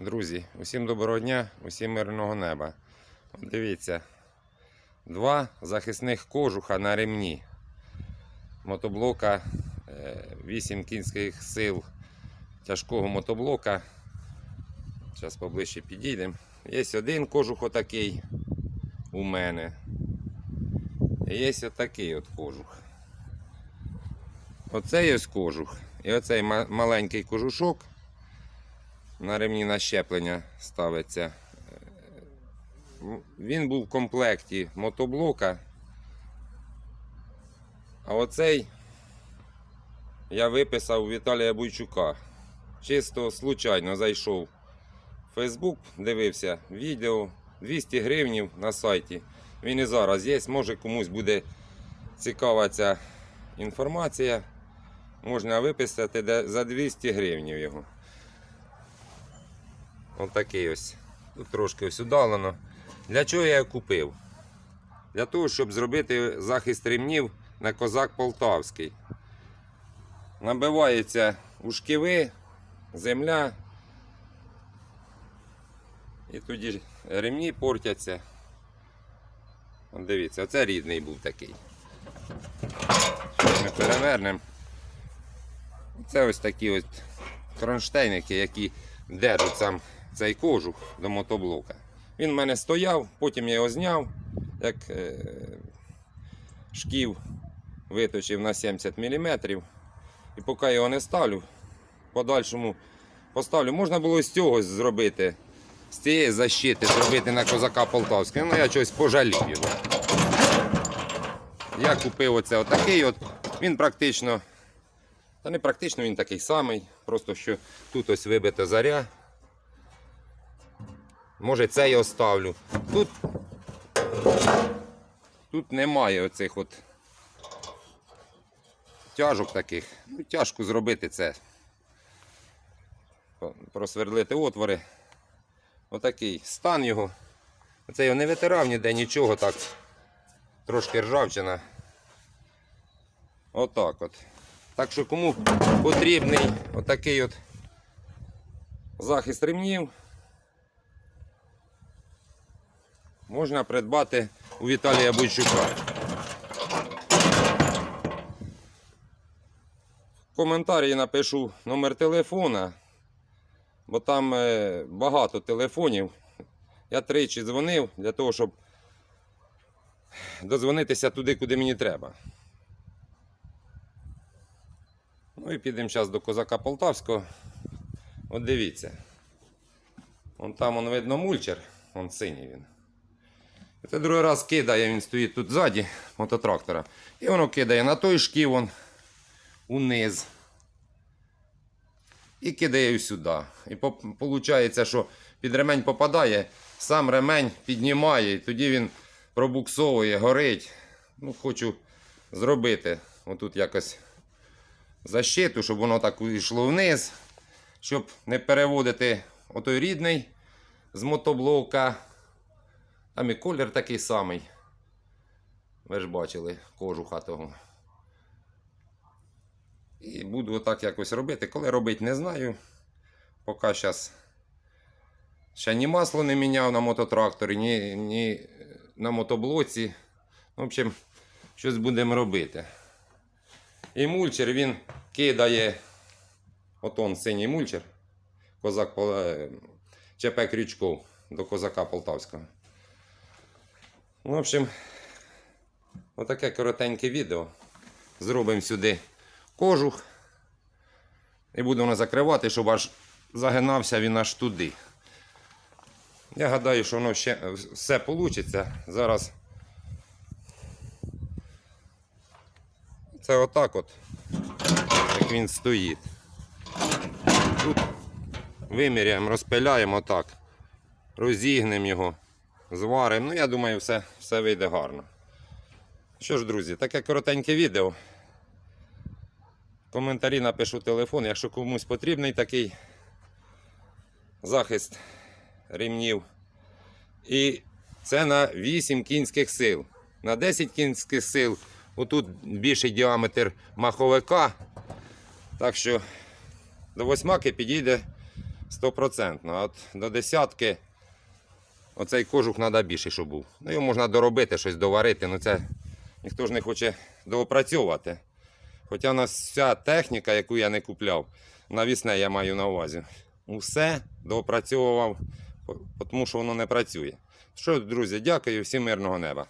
Друзі, усім доброго дня, усім мирного неба. Дивіться, два захисних кожуха на ремні. Мотоблока, 8 кінських сил тяжкого мотоблока. Зараз поближче підійдемо. Є один кожух отакий у мене. І є отакий от кожух. Оцей ось кожух. І оцей маленький кожушок на ремні на щеплення ставиться. Е, Він був в комплекті мотоблока. А оцей я виписав у Віталія Буйчука. Чисто случайно зайшов в Фейсбук, дивився відео 200 гривнів на сайті. Він і зараз є, може комусь буде цікава ця інформація. Можна виписати за 200 гривнів його. Ось такий ось. Тут трошки ось удалено. Для чого я купив? Для того, щоб зробити захист ремнів на козак Полтавський. Набиваються у шківи, земля. І тоді ремні портяться. От дивіться, оце рідний був такий. Ми перевернемо. Це ось такі ось кронштейники, які держать сам цей кожух до мотоблока. Він в мене стояв, потім я його зняв, як е, шків виточив на 70 мм. І поки його не ставлю, подальшому поставлю. Можна було з цього зробити, з цієї защити зробити на козака Полтавського. Ну я щось пожалів його. Я купив оце отакий от. Він практично та не практично він такий самий, просто що тут ось вибита заря. Може цей оставлю. Тут, тут немає оцих от тяжок таких. Ну, тяжко зробити це. Просверлити отвори. Отакий стан його. Це його не витирав ніде нічого так. Трошки ржавчина. Отак от. Так що кому потрібний отакий от захист ремнів, можна придбати у Віталія Бойчука. В коментарі напишу номер телефона, бо там е, багато телефонів. Я тричі дзвонив для того, щоб дозвонитися туди, куди мені треба. Ну і підемо зараз до козака Полтавського. От дивіться. Вон там он видно мульчер, он синій він. Це другий раз кидає, він стоїть тут ззаді мототрактора. І воно кидає на той шків он униз. І кидає сюди. І виходить, що під ремень попадає, сам ремень піднімає, і тоді він пробуксовує, горить. Ну, хочу зробити. Отут якось защиту, щоб воно так йшло вниз, щоб не переводити отой рідний з мотоблока. Там і колір такий самий. Ви ж бачили кожуха того. І буду отак якось робити. Коли робити, не знаю. Поки зараз ще ні масло не міняв на мототракторі, ні, ні на мотоблоці. В общем, щось будемо робити. І мульчер він кидає. От он синій мульчер. Козак е, ЧП Крючков до козака Полтавського. Ну, В общем, отаке коротеньке відео. Зробимо сюди кожух. І будемо закривати, щоб аж загинався він аж туди. Я гадаю, що воно ще все вийде. Зараз це отак от, як він стоїть. Тут виміряємо, розпиляємо отак, розігнемо його, зваримо. Ну, я думаю, все, все вийде гарно. Що ж, друзі, таке коротеньке відео. Коментарі напишу телефон, якщо комусь потрібний такий захист ремнів. І це на 8 кінських сил. На 10 кінських сил. Отут більший діаметр маховика. Так що до восьмаки підійде Стопроцентно. А От до десятки оцей кожух треба більше, щоб був. Ну, його можна доробити, щось доварити, але це ніхто ж не хоче доопрацьовувати. Хоча у нас вся техніка, яку я не купляв, навісне я маю на увазі. Усе доопрацьовував, тому що воно не працює. Що, друзі, дякую, всім мирного неба.